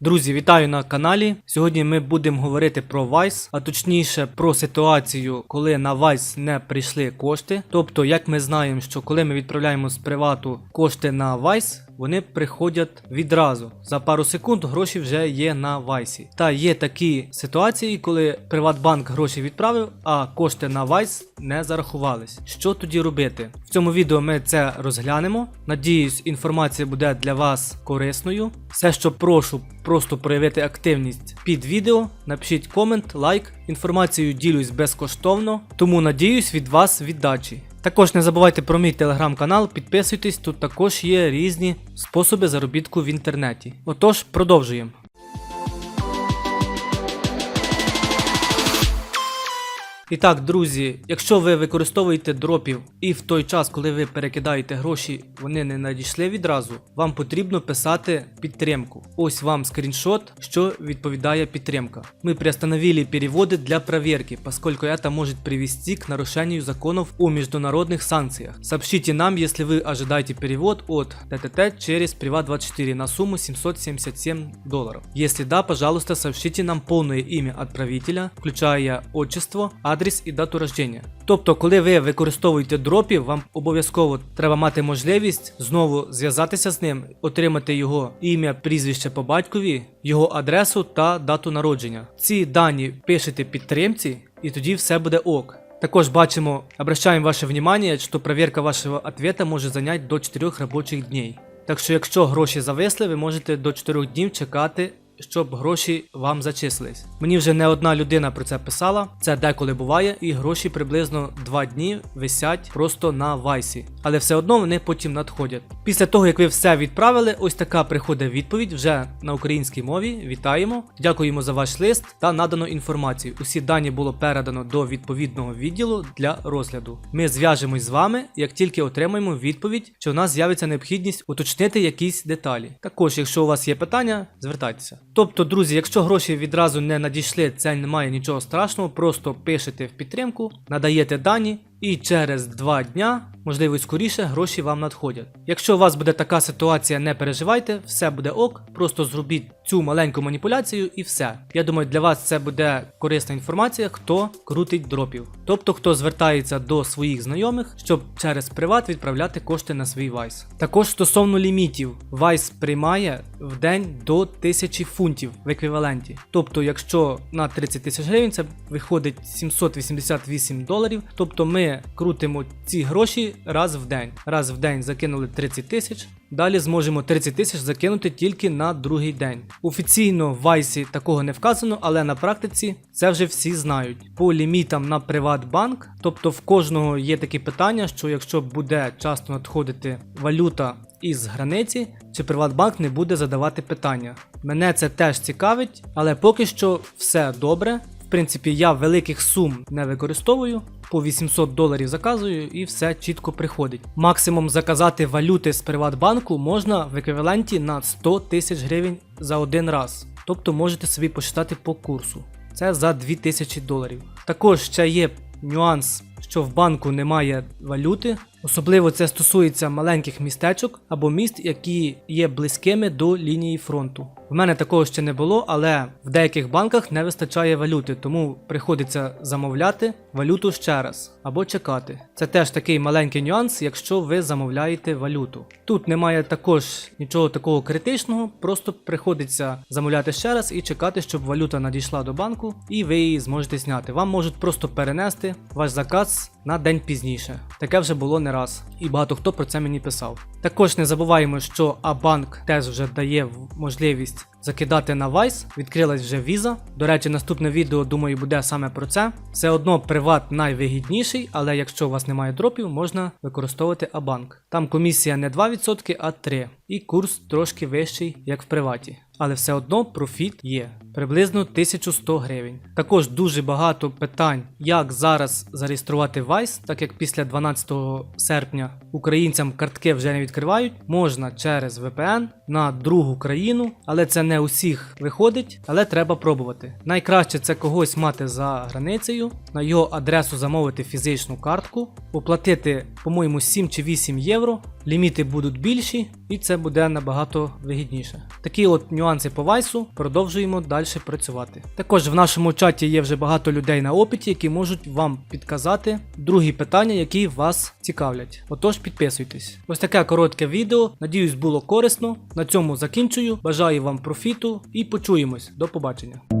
Друзі, вітаю на каналі. Сьогодні ми будемо говорити про Vice, а точніше про ситуацію, коли на Vice не прийшли кошти. Тобто, як ми знаємо, що коли ми відправляємо з привату кошти на Vice, вони приходять відразу. За пару секунд гроші вже є на Вайсі. Та є такі ситуації, коли Приватбанк гроші відправив, а кошти на Vice не зарахувались. Що тоді робити? В цьому відео ми це розглянемо. Надіюсь, інформація буде для вас корисною. Все, що прошу, просто проявити активність під відео. Напишіть комент, лайк. Інформацією ділюсь безкоштовно, тому надіюсь від вас віддачі. Також не забувайте про мій телеграм-канал, підписуйтесь, тут також є різні способи заробітку в інтернеті. Отож, продовжуємо. І так, друзі, якщо ви використовуєте дропів і в той час, коли ви перекидаєте гроші, вони не надійшли відразу, вам потрібно писати підтримку. Ось вам скріншот, що відповідає підтримка. Мы приостановили переводы для проверки, поскольку это может привести к нарушению законов о международных санкциях. Сообщите нам, если вы ожидаете перевод от ТТТ через Privat24 на сумму 777 долларов. Если да, пожалуйста, сообщите нам полное имя отправителя, включая отчество, адрес і дату рождения. Тобто, коли ви використовуєте дропів, вам обов'язково треба мати можливість знову зв'язатися з ним, отримати його ім'я, прізвище по батькові, його адресу та дату народження. Ці дані пишете підтримці, і тоді все буде ок. Також бачимо, обращаем ваше внимание, що проверка вашого ответа може зайняти до 4 робочих днів. Так що, якщо гроші зависли, ви можете до 4 днів чекати, щоб гроші вам зачислились. Мені вже не одна людина про це писала. Це деколи буває, і гроші приблизно 2 дні висять просто на вайсі. Але все одно вони потім надходять. Після того, як ви все відправили, ось така приходить відповідь вже на українській мові. Вітаємо, дякуємо за ваш лист та надану інформацію. Усі дані було передано до відповідного відділу для розгляду. Ми зв'яжемось з вами, як тільки отримаємо відповідь, чи у нас з'явиться необхідність уточнити якісь деталі. Також, якщо у вас є питання, звертайтеся. Тобто, друзі, якщо гроші відразу не надійшли, це немає нічого страшного, просто пишете в підтримку, надаєте дані. І через 2 дня, можливо скоріше, гроші вам надходять. Якщо у вас буде така ситуація, не переживайте, все буде ок, просто зробіть цю маленьку маніпуляцію і все. Я думаю, для вас це буде корисна інформація, хто крутить дропів. Тобто, хто звертається до своїх знайомих, щоб через приват відправляти кошти на свій Вайс. Також стосовно лімітів, Вайс приймає в день до 1000 фунтів в еквіваленті. Тобто, якщо на 30 тисяч гривень це виходить 788 доларів, тобто ми крутимо ці гроші раз в день. Раз в день закинули 30 тисяч. Далі зможемо 30 тисяч закинути тільки на другий день. Офіційно в Вайсі такого не вказано, але на практиці це вже всі знають. По лімітам на Приватбанк, тобто в кожного є такі питання, що якщо буде часто надходити валюта із границі, чи Приватбанк не буде задавати питання. Мене це теж цікавить, але поки що все добре. В принципі, я великих сум не використовую. По 800 доларів заказую і все чітко приходить. Максимум заказати валюти з Приватбанку можна в еквіваленті на 100 тисяч гривень за один раз. Тобто можете собі посчитати по курсу. Це за 2000 доларів. Також ще є нюанс, що в банку немає валюти. Особливо це стосується маленьких містечок або міст, які є близькими до лінії фронту. В мене такого ще не було, але в деяких банках не вистачає валюти, тому приходиться замовляти валюту ще раз або чекати. Це теж такий маленький нюанс, якщо ви замовляєте валюту. Тут немає також нічого такого критичного, просто приходиться замовляти ще раз і чекати, щоб валюта надійшла до банку, і ви її зможете зняти. Вам можуть просто перенести ваш заказ на день пізніше. Таке вже було не раз, і багато хто про це мені писав. Також не забуваємо, що Абанк теж вже дає можливість закидати на Vice, відкрилась вже віза. До речі, наступне відео, думаю, буде саме про це. Все одно приват найвигідніший, але якщо у вас немає дропів, можна використовувати Абанк. Там комісія не 2%, а 3%. І курс трошки вищий, як в приваті. Але все одно профіт є. Приблизно 1100 гривень. Також дуже багато питань, як зараз зареєструвати Vice, так як після 12 серпня українцям картки вже не відкривають. Можна через VPN на другу країну, але це не усіх виходить, але треба пробувати. Найкраще це когось мати за границею, на його адресу замовити фізичну картку, оплатити, по-моєму, 7 чи 8 євро. Ліміти будуть більші, і це буде набагато вигідніше. Такі от нюанси по вайсу продовжуємо далі працювати. Також в нашому чаті є вже багато людей на опиті, які можуть вам підказати другі питання, які вас цікавлять. Отож, підписуйтесь. Ось таке коротке відео. Надіюсь, було корисно. На цьому закінчую. Бажаю вам профіту і почуємось. До побачення.